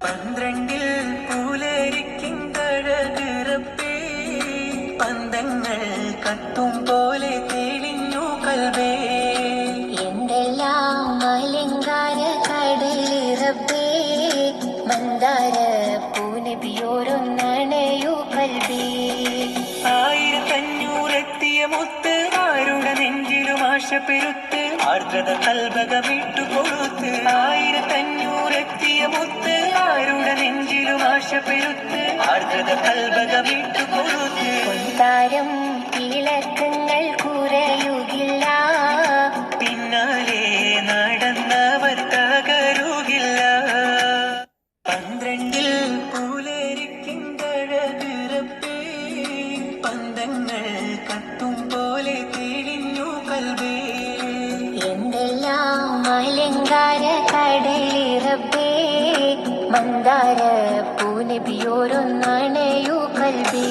പന്ത്രണ്ടിൽ പൂലരിക്കും തഴകിറപ്പേ പന്തങ്ങൾ കത്തും പോലെ തെളിഞ്ഞു കൽവേ. എന്തെല്ലാം അലങ്കാര കടലിറപ്പേ മന്ദാര പൂനബിയോരൊന്നണയു കൽവേ. ആയിരത്തഞ്ഞൂറെത്തിയ മുത്ത് ആരുടെ നെഞ്ചിലും ആശ പെരുത്ത് ആർദ്രത കൽഭകമിട്ടു കൊടുത്ത് ആയിരത്തഞ്ഞൂറെത്തിയ മുത്ത് ആശ പെരുത്ത് ആർദ്രത കൽഭകമിട്ടു കൊടുത്ത് താരം തിളക്കങ്ങൾ കുറയുകില്ല. പിന്നാലെ നടന്നവർ തകരുകില്ല. പന്ത്രണ്ടിൽ പൂലരിക്കും തഴകിറപ്പേ പന്തങ്ങൾ കത്തും പോലെ തെളിഞ്ഞു കൽവേ എന്തെല്ലാം അലങ്കാര കടലിറപ്പേ മന്ദാര പൂനബിയോരൊന്നണയു കൽവേ.